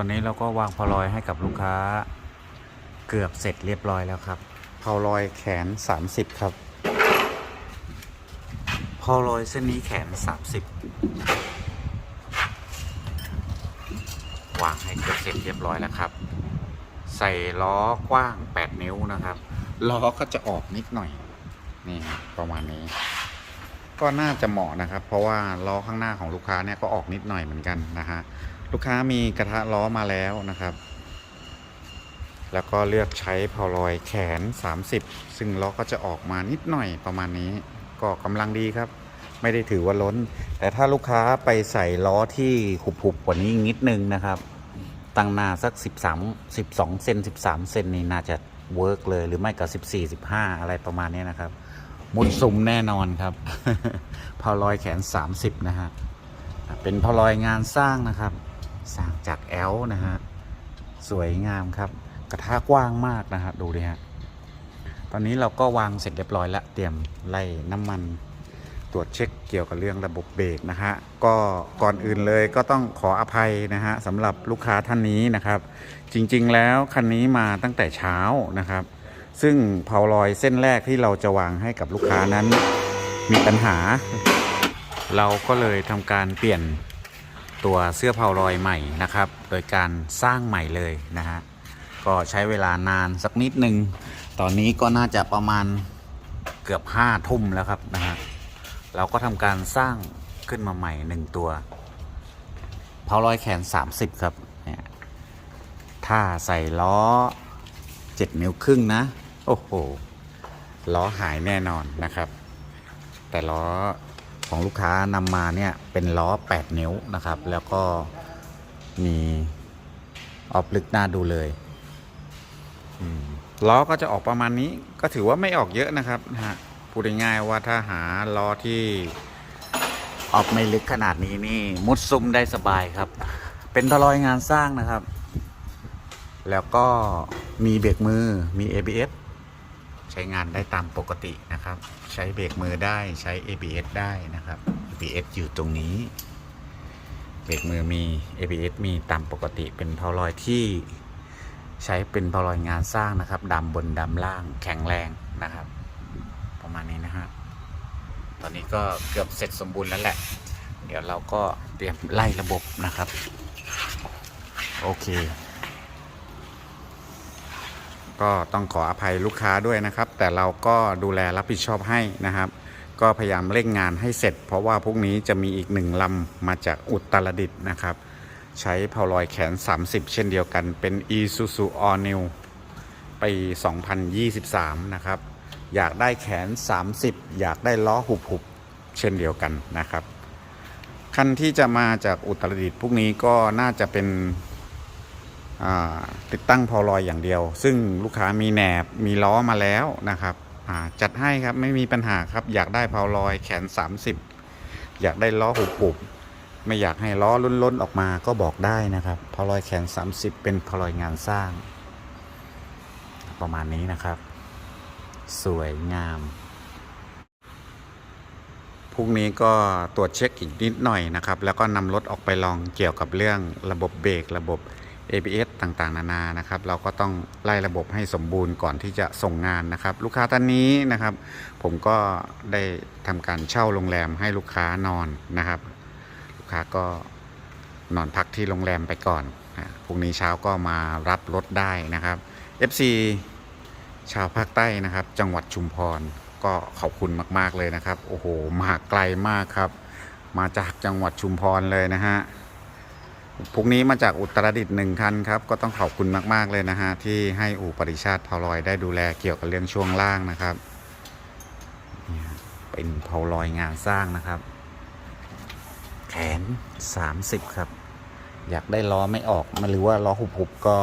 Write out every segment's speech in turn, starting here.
อนนี้เราก็วางพอลอยให้กับลูกค้า เกือบเสร็จเรียบร้อยแล้วครับพอลอยแขน 30 ครับพอลอยเส้นนี้แขน 30 วางให้เกือบเสร็จเรียบร้อยแล้วครับ ใส่ล้อกว้าง 8 นิ้วนะครับล้อก็จะออกนิดหน่อย นี่ครับประมาณนี้ ก็น่าจะเหมาะนะครับ เพราะว่าล้อข้างหน้าของลูกค้าเนี่ยก็ออกนิดหน่อยเหมือนกันนะฮะ ลูกค้ามีกระทะล้อมาแล้วนะครับ แล้วก็เลือกใช้พอลอยแขน 30 ซึ่งล้อก็จะออกมานิดหน่อยประมาณนี้ ก็กำลังดีครับ ไม่ได้ถือว่าล้น แต่ถ้าลูกค้าไปใส่ล้อที่หุบๆกว่านี้อีกนิดนึงนะครับตั้งนาสัก 13 12เซน13 เซนนี่น่าจะเวิร์กเลยหรือไม่ก็14 15 อะไรประมาณนี้นะครับ มุดซุมแน่นอนครับพอลอยแขน 30 นะฮะเป็นพอลอยงานสร้างนะครับ สร้างจากแอลนะฮะ สวยงามครับ กระทะกว้างมากนะฮะ ดูดิฮะ ตอนนี้เราก็วางเสร็จเรียบร้อยแล้ว เตรียมไล่น้ำมัน ตรวจเช็คเกี่ยวกับเรื่องระบบเบรกนะฮะ ก็ก่อนอื่นเลยก็ต้องขออภัยนะฮะสำหรับลูกค้าท่านนี้นะครับ จริงๆแล้วคันนี้มาตั้งแต่เช้านะครับ ซึ่งเผาลอยเส้นแรกที่เราจะวางให้กับลูกค้านั้น มีปัญหา เราก็เลยทำการเปลี่ยน ตัวเสื้อเผาลอยใหม่นะครับ โดยการสร้างใหม่เลยนะฮะ ก็ใช้เวลานานสักนิดหนึ่ง ตอนนี้ก็น่าจะประมาณเกือบห้าทุ่มแล้วครับนะฮะ เราก็ทำการสร้างขึ้นมาใหม่หนึ่งตัวเผาลอยแขน 30 ครับเนี่ยถ้าใส่ล้อ 7 นิ้วครึ่งนะ โอ้โห ล้อหายแน่นอนนะครับ แต่ล้อ ของลูกค้านำมาเนี่ยเป็นล้อ 8 นิ้วนะครับ แล้วก็มีออฟลึกหน้าดูเลยล้อก็จะออกประมาณนี้ก็ถือว่าไม่ออกเยอะนะครับนะฮะพูดง่ายๆว่าถ้าหาล้อที่ออกไม่ลึกขนาดนี้นี่มุดซุมได้สบายครับ เป็นทลอยงานสร้างนะครับ แล้วก็มีเบรกมือมี ABS ใช้งานได้ตามปกตินะครับ ใช้เบรกมือได้ใช้ ABS ได้นะครับ ABS อยู่ตรงนี้ เบรกมือมี ABS มีตามปกติเป็นพาวลอยที่ใช้เป็นพาวลอยงานสร้างนะครับดำบนดำล่างแข็งแรงนะครับ ประมาณนี้นะฮะตอนนี้ก็เกือบเสร็จสมบูรณ์แล้วแหละ เดี๋ยวเราก็เตรียมไล่ระบบนะครับ โอเค ก็ต้องขออภัยลูกค้าด้วยนะครับ แต่เราก็ดูแลรับผิดชอบให้นะครับ ก็พยายามเร่งงานให้เสร็จ เพราะว่าพรุ่งนี้จะมีอีกหนึ่งลำมาจากอุตรดิตถ์นะครับ ใช้เพาลอยแขน 30 เช่นเดียวกันเป็น Isuzu All New ปี 2023 นะครับ อยากได้แขน 30 อยากได้ล้อหุบหุบๆเช่นเดียวกันนะครับ คันที่จะมาจากอุตรดิตถ์พวกนี้ก็น่าจะเป็น ติดตั้งพอลอยอย่างเดียว ซึ่งลูกค้ามีแหนบมีล้อมาแล้วนะครับจัดให้ครับไม่มีปัญหาครับอยากได้พอลอยแขน 30 อยากได้ล้อหุบหุบไม่อยากให้ล้อล้นๆออกมาก็บอกได้นะครับพอลอยแขน 30 เป็นพอลอยงานสร้าง ประมาณนี้นะครับ สวยงามพรุ่งนี้ก็ตรวจเช็คอีกนิดหน่อยนะครับ แล้วก็นำรถออกไปลองเกี่ยวกับเรื่องระบบเบรกระบบ ABS ต่างๆ นานานะครับ เราก็ต้องไล่ระบบให้สมบูรณ์ก่อนที่จะส่งงานนะครับ ลูกค้าท่านนี้นะครับ ผมก็ได้ทำการเช่าโรงแรมให้ลูกค้านอนนะครับ ลูกค้าก็นอนพักที่โรงแรมไปก่อนพรุ่งนี้เช้าก็มารับรถได้นะครับ FC ชาวภาคใต้นะครับ จังหวัดชุมพรก็ขอบคุณมาก ๆ เลยนะครับ โอ้โห มาไกลมากครับ มาจากจังหวัดชุมพรเลยนะฮะ พรุ่งนี้มาจากอุตรดิตถ์หนึ่งคันครับ ก็ต้องขอบคุณมาก ๆ เลยนะฮะ ที่ให้อู่ปริชาติพาลอยได้ดูแลเกี่ยวกับเรื่องช่วงล่างนะครับเนี่ยเป็นพาลอยงานสร้างนะครับ แขน 30 ครับ อยากได้ล้อไม่ออกมาหรือว่าล้อหุบๆก็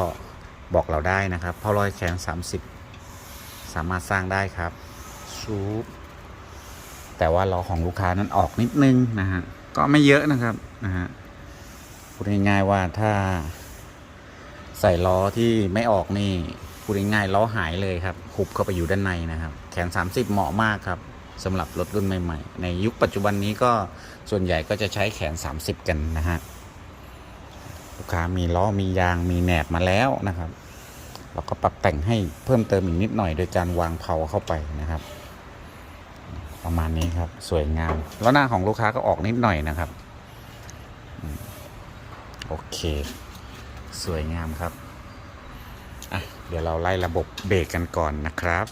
บอกเราได้นะครับพาลอยแขน 30 สามารถสร้างได้ครับซูปแต่ว่าล้อของลูกค้านั้นออกนิดนึงนะฮะก็ไม่เยอะนะครับนะฮะ พูดง่ายๆว่าถ้าใส่ล้อที่ไม่ออกนี่พูดง่ายๆล้อหายเลยครับหุบเข้าไปอยู่ด้านในนะครับ แขน 30 เหมาะมากครับสำหรับรถรุ่นใหม่ๆ ในยุคปัจจุบันนี้ก็ส่วนใหญ่ก็จะใช้แขน 30 กันนะฮะลูกค้ามีล้อมียางมีแหนบมาแล้วนะครับเราก็ปรับแต่งให้เพิ่มเติมอีกนิดหน่อยโดยการวางเผาเข้าไปนะครับ ประมาณนี้ครับสวยงาม แล้วหน้าของลูกค้าก็ออกนิดหน่อยนะครับ โอเค สวยงามครับ อะ เดี๋ยวเราไล่ระบบเบรกกันก่อนนะครับ